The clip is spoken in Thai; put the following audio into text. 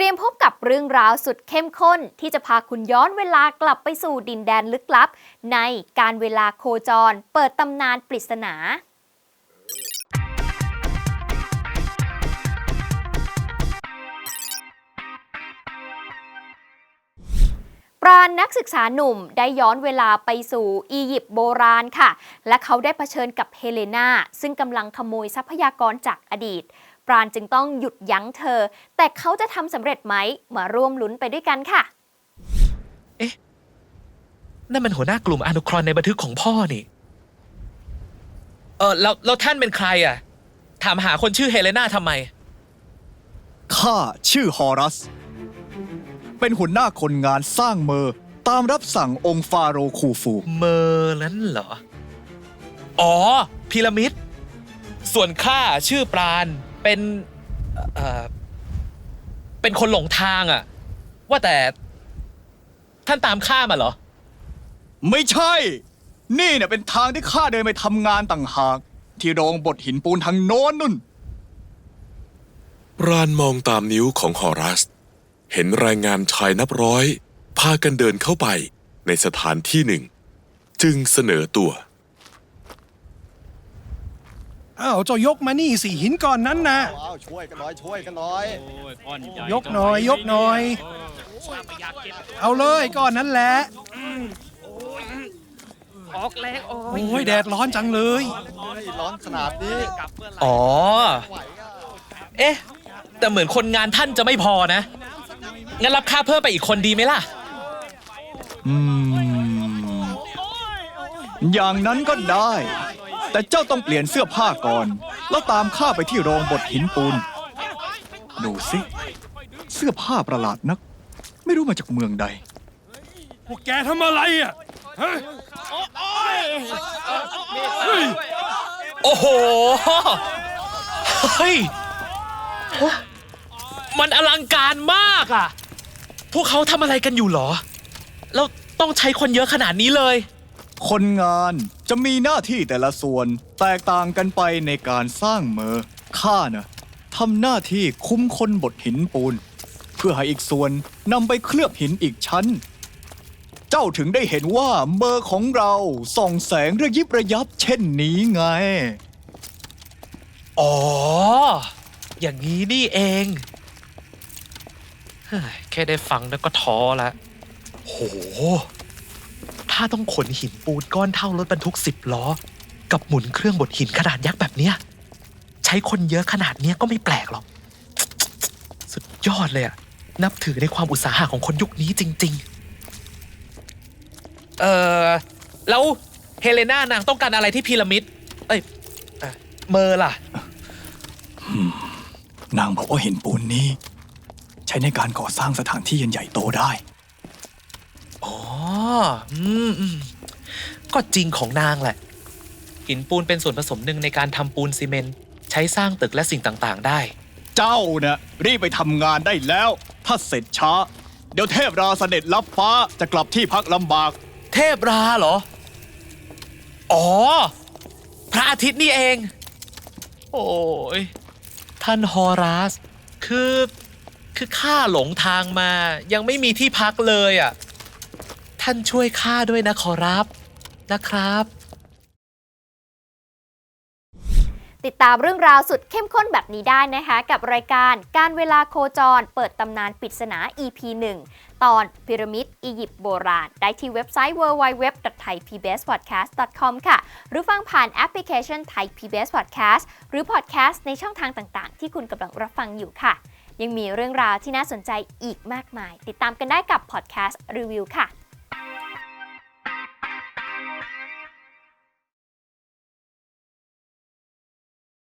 เตรียมพบกับเรื่องราวสุดเข้มข้น ที่จะพาคุณย้อนเวลากลับไปสู่ดินแดนลึกลับ ในการเวลาโคจร เปิดตำนานปริศนาปราณนักศึกษาหนุ่มได้ย้อนเวลาไปสู่อียิปต์โบราณค่ะ และเขาได้เผชิญกับเฮเลนาซึ่งกำลังขโมยทรัพยากรจากอดีต ปราณจึงต้องหยุดยั้งเธอ แต่เขาจะทำสำเร็จไหมมาร่วมลุ้นไปด้วยกันค่ะนั่นมันหัวหน้ากลุ่มอนุครอนในบันทึกของพ่อนี่ เออแล้วแล้วท่านเป็นใครอะ ถามหาคนชื่อเฮเลนาทำไม ข้าชื่อฮอรัส เป็นหัวหน้าคนงานสร้างเมอร์ตามรับสั่งองค์ฟาโรห์คูฟู เมอร์นั้นเหรอ อ๋อ พีระมิด ส่วนข้าชื่อปราณ เป็นเอ่อเป็นคนหลงทางอะ ว่าแต่ท่านตามข้ามาเหรอ ไม่ใช่ นี่เนี่ยเป็นทางที่ข้าเดินไปทำงานต่างหาก ที่โรงบดหินปูนทางโน้นนุ่น รานมองตามนิ้วของฮอรัส เห็นแรงงานชายนับร้อย พากันเดินเข้าไปในสถานที่หนึ่ง จึงเสนอตัว อ้าวเจ้ายกมานี่สิหินก้อนนั้นนะ ว้าวช่วยกันหน่อยช่วยกันหน่อยยกหน่อยยกหน่อยเอาเลยก้อนนั้นแหละ ออกแรงโอ้ยแดดร้อนจังเลย เฮ้ยร้อนขนาดนี้อ๋อเอ๊ะ แต่เหมือนคนงานท่านจะไม่พอนะ งั้นรับค่าเพิ่มไปอีกคนดีไหมล่ะอืมอย่างนั้นก็ได้ แต่เจ้าต้องเปลี่ยนเสื้อผ้าก่อน แล้วตามข้าไปที่โรงบดหินปูน ดูสิ เสื้อผ้าประหลาดนัก ไม่รู้มาจากเมืองใด พวกแกทำอะไรอะฮะโอ้โห เฮ้ย มันอลังการมากอะพวกเขาทำอะไรกันอยู่เหรอ แล้วต้องใช้คนเยอะขนาดนี้เลย คนงานจะมีหน้าที่แต่ละส่วนแตกต่างกันไปในการสร้างเมอข้านะทำหน้าที่คุ้มคนบดหินปูน เพื่อให้อีกส่วนนำไปเคลือบหินอีกชั้น เจ้าถึงได้เห็นว่าเมอของเราส่องแสงระยิบระยับเช่นนี้ไง อ๋อ อย่างนี้นี่เองแค่ได้ฟังแล้วก็ท้อละโห ถ้าต้องขนหินปูนก้อนเท่ารถบรรทุกสิบล้อ กับหมุนเครื่องบดหินขนาดยักษ์แบบเนี้ย ใช้คนเยอะขนาดเนี้ยก็ไม่แปลกหรอก สุดยอดเลยอะนับถือในความอุตสาหะของคนยุคนี้จริง ๆ เออแล้วเฮเลนานางต้องการอะไรที่พีระมิด เอ้ยเอ่อเมอร์ล่ะ นางบอกว่าหินปูนนี้ ใช้ในการก่อสร้างสถานที่ยันใหญ่โตได้ อืมอืมก็จริงของนางแหละ หินปูนเป็นส่วนผสมหนึ่งในการทำปูนซีเมนต์ใช้สร้างตึกและสิ่งต่างๆ ได้ เจ้านะ่ะรีบไปทำงานได้แล้ว ถ้าเสร็จช้า เดี๋ยวเทพราเสด็จรับฟ้าจะกลับที่พักลำบาก เทพราเหรอ อ๋อ พระอาทิตย์นี่เอง โอ้ยท่านฮอรัส คือ คือข้าหลงทางมา ยังไม่มีที่พักเลยอะ ท่านช่วยข้าด้วยนะขอรับนะครับ ติดตามเรื่องราวสุดเข้มข้นแบบนี้ได้นะคะ กับรายการการเวลาโคจร เปิดตำนานปริศนา EP 1 ตอนพีระมิดอียิปต์โบราณ ได้ที่เว็บไซต์ www.thaipbspodcast.com ค่ะ หรือฟังผ่านแอปพลิเคชัน Thai PBS Podcast หรือ Podcast ในช่องทางต่างๆ ที่คุณกำลังรับฟังอยู่ค่ะ ยังมีเรื่องราวที่น่าสนใจอีกมากมาย ติดตามกันได้กับ Podcast Review ค่ะ